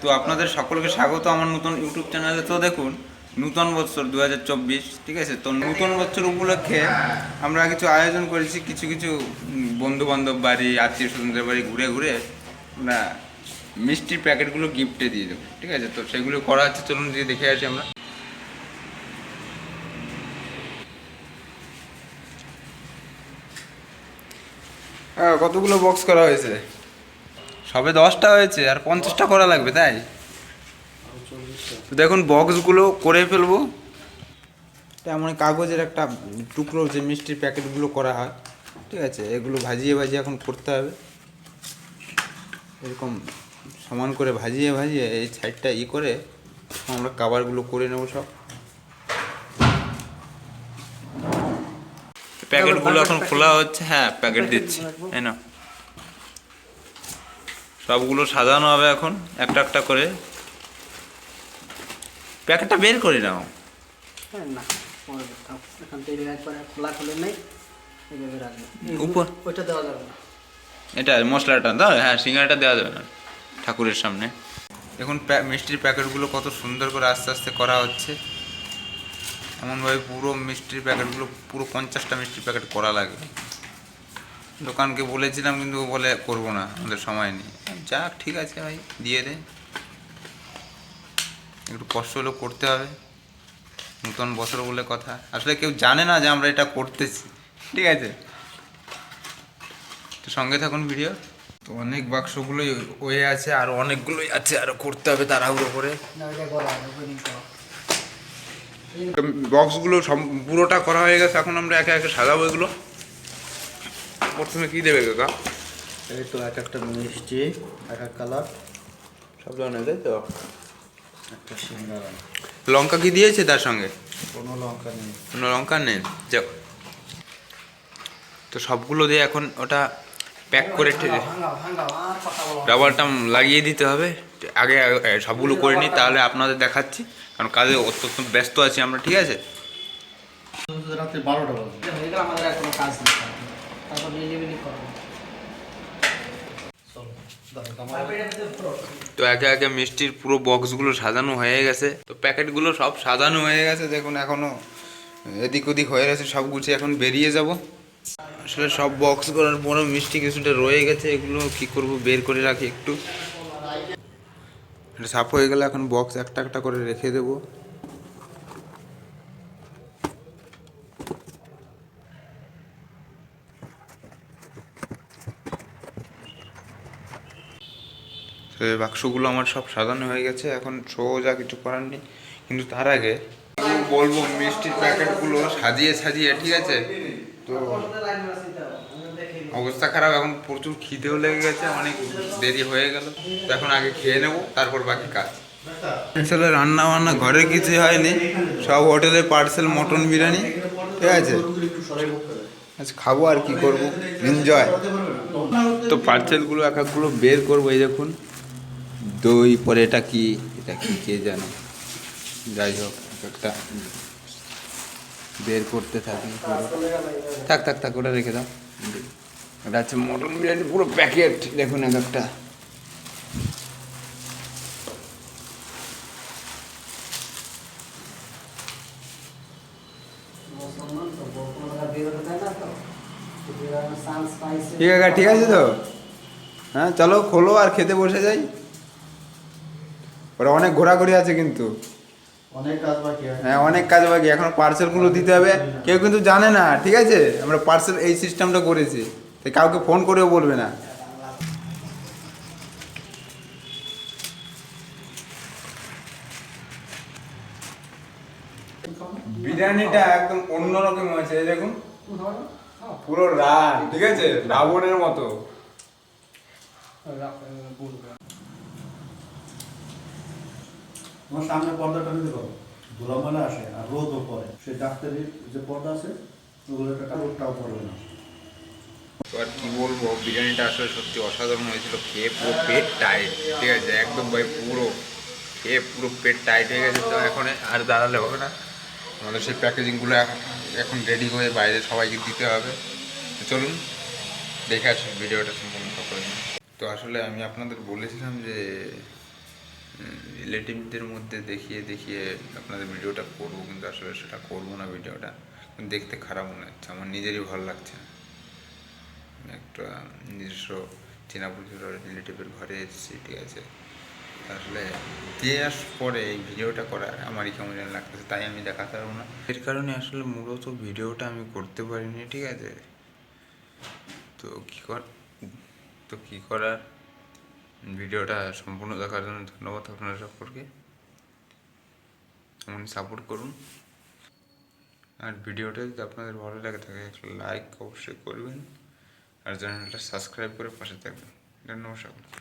তো আপনাদের সকলকে স্বাগত আমার নতুন ইউটিউব চ্যানেলে। তো দেখুন, নূতন বছর দু হাজার চব্বিশ, ঠিক আছে? তো নতুন বছর উপলক্ষে আমরা কিছু আয়োজন করেছি। কিছু কিছু বন্ধু বান্ধব বাড়ি আত্মীয় স্বজনদের বাড়ি ঘুরে ঘুরে আমরা মিষ্টির প্যাকেটগুলো গিফটে দিয়ে দেবো, ঠিক আছে? তো সেগুলো করা হচ্ছে চলুন দিয়ে দেখে আসি আমরা। হ্যাঁ কতগুলো বক্স করা হয়েছে? সবে দশটা হয়েছে আর পঞ্চাশটা করা লাগবে তাই? দেখুন বক্সগুলো করে ফেলব। তেমন কাগজের একটা টুকরো যে মিষ্টির প্যাকেটগুলো করা হয় ঠিক আছে? এগুলো ভাজিয়ে ভাজিয়ে এখন করতে হবে। এরকম সমান করে ভাজিয়ে ভাজিয়ে এই সাইডটা ই করে আমরা কাবারগুলো করে নেব সব। প্যাকেটগুলো এখন খোলা হচ্ছে হ্যাঁ প্যাকেট দিচ্ছি। তাই না সবগুলো সাজানো হবে এখন একটা একটা করে। প্যাকেটটা বের করে নাও। হ্যাঁ। এখন এটা মশলাটা দাও হ্যাঁ সিঙ্গারাটা দেওয়া যাবে না ঠাকুরের সামনে। দেখুন প্যা- মিষ্টির প্যাকেটগুলো কত সুন্দর করে আস্তে আস্তে করা হচ্ছে। এমনভাবে পুরো মিষ্টির প্যাকেটগুলো পুরো পঞ্চাশটা মিষ্টির প্যাকেট করা লাগবে। দোকানকে বলেছিলাম কিন্তু ও বলে করব না আমাদের সময় নেই। যাক ঠিক আছে ভাই দিয়ে দে। একটু কষ্ট হলেও করতে হবে। নতুন বছর বলে কথা। আসলে কেউ জানে না যে আমরা এটা করতেছি ঠিক আছে? তো সঙ্গে থাকুন ভিডিও। তো অনেক বাক্সগুলোই হয়ে আছে আর অনেকগুলোই আছে আরও করতে হবে তাড়াহুড়ো করা। বক্সগুলো সব পুরোটা করা হয়ে গেছে এখন আমরা একে একে সাজাবো এগুলো। প্রথমে কি দেবে কাকা? এই তো এক একটা মিষ্টি এক এক কালার। সব ধরনের তাই তো? একটা সিঙ্গারা। লঙ্কা কি দিয়েছে তার সঙ্গে? কোনো লঙ্কা নেই। কোনো লঙ্কা নেই? যাও। তো সবগুলো দিয়ে এখন ওটা প্যাক করে রাবারটা লাগিয়ে দিতে হবে। আগে সবগুলো করে নিই তাহলে আপনাদের দেখাচ্ছি। কারণ কাজে অত্যন্ত ব্যস্ত আছি আমরা ঠিক আছে? রাত্রে বারোটা বাজে। আমাদের কোনো কাজ নেই। তারপর নিলিবিলি করব। তো একে একে মিষ্টির পুরো বক্সগুলো সাজানো হয়ে গেছে। তো প্যাকেটগুলো সব সাজানো হয়ে গেছে দেখুন এখনও এদিক ওদিক হয়ে গেছে সব গুছিয়ে এখন বেরিয়ে যাব। আসলে সব বক্স করার পরে মিষ্টি কিছুটা রয়ে গেছে এগুলো কি করব বের করে রাখি একটু। সাফ হয়ে গেলে এখন বক্স একটা একটা করে রেখে দেবো। তো এই বাক্সগুলো আমার সব সাজানো হয়ে গেছে, এখন সোজা কিছু করার নেই। কিন্তু তার আগে বলব, মিষ্টির প্যাকেটগুলো সাজিয়ে সাজিয়ে, ঠিক আছে? তো অবস্থা খারাপ, এখন প্রচুর খিদেও লেগে গেছে, অনেক দেরি হয়ে গেল। তো এখন আগে খেয়ে নেব, তারপর বাকি কাজ। আসলে রান্না বান্না ঘরে কিছু হয়নি, সব হোটেলে পার্সেল মটন বিরিয়ানি, ঠিক আছে? আচ্ছা খাব আর কি করব এনজয় তো পার্সেলগুলো, এক একগুলো বের করব, এই দেখুন। দই পরে এটা কি? এটা কি, কে জানে? যাই হোক এক একটা বের করতে থাকি। থাক থাক থাক, ওটা রেখে দাও। এটা হচ্ছে মটন বিরিয়ানি, পুরো প্যাকেট দেখুন এক একটা। ঠিক আছে ঠিক আছে তো? হ্যাঁ চলো, খোলো আর খেতে বসে যাই। ওরা অনেক ঘোরাঘুরি আছে কিন্তু। অনেক কাজ বাকি আছে। হ্যাঁ অনেক কাজ বাকি। এখন পার্সেলগুলো দিতে হবে। কেউ কিন্তু জানে না ঠিক আছে? আমরা পার্সেল এই সিস্টেমটা করেছি। তাই কাউকে ফোন করেও বলবে না। বিরিয়ানিটা একদম অন্যরকম হয়েছে এই দেখুন। পুরো রান ঠিক আছে? রাবণের মতো। তোমার সামনে পর্দাটা নিতে পারো। ধুলামালা আসে আর রোদও পড়ে। সে ডাক্তারের যে পর্দা আছে, ওগুলো একটা কাপড়টাও পড়বে না। তো আর কি বলব, বিরিয়ানিটা আসলে সত্যি অসাধারণ হয়েছিল। খেয়ে পুরো পেট টাইট ঠিক আছে? একদম ভাই পুরো খেয়ে পুরো পেট টাইট হয়ে গেছে। তো এখন আর দাঁড়ালে হবে না। আমাদের সেই প্যাকেজিংগুলো এখন রেডি হয়ে বাইরে সবাইকে দিতে হবে। চলুন, দেখে আসুন ভিডিওটা সম্পূর্ণ করে। তো আসলে আমি আপনাদের বলেছিলাম যে রিলেটিভদের মধ্যে দেখিয়ে দেখিয়ে আপনাদের ভিডিওটা করব, কিন্তু আসলে সেটা করব না ভিডিওটা। দেখতে খারাপ মনে হচ্ছে, আমার নিজেরই ভালো লাগছে না। একটা নিজস্ব চেনা পরিচিত রিলেটিভের ঘরে এসেছি, ঠিক আছে? আসলে আস পরে এই ভিডিওটা করা আমারই কেমন যেন লাগতেছে, তাই আমি দেখাতে পারব না। এর কারণে আসলে মূলত ভিডিওটা আমি করতে পারিনি, ঠিক আছে? তো কী কর, তো কী করার? ভিডিওটা সম্পূর্ণ দেখার জন্য ধন্যবাদ আপনার সম্পর্কে এমন সাপোর্ট করুন। আর ভিডিওটা যদি আপনাদের ভালো লাগে থাকে লাইক অবশ্যই করবেন। আর চ্যানেলটা সাবস্ক্রাইব করে পাশে থাকবেন। ধন্যবাদ সকলকে।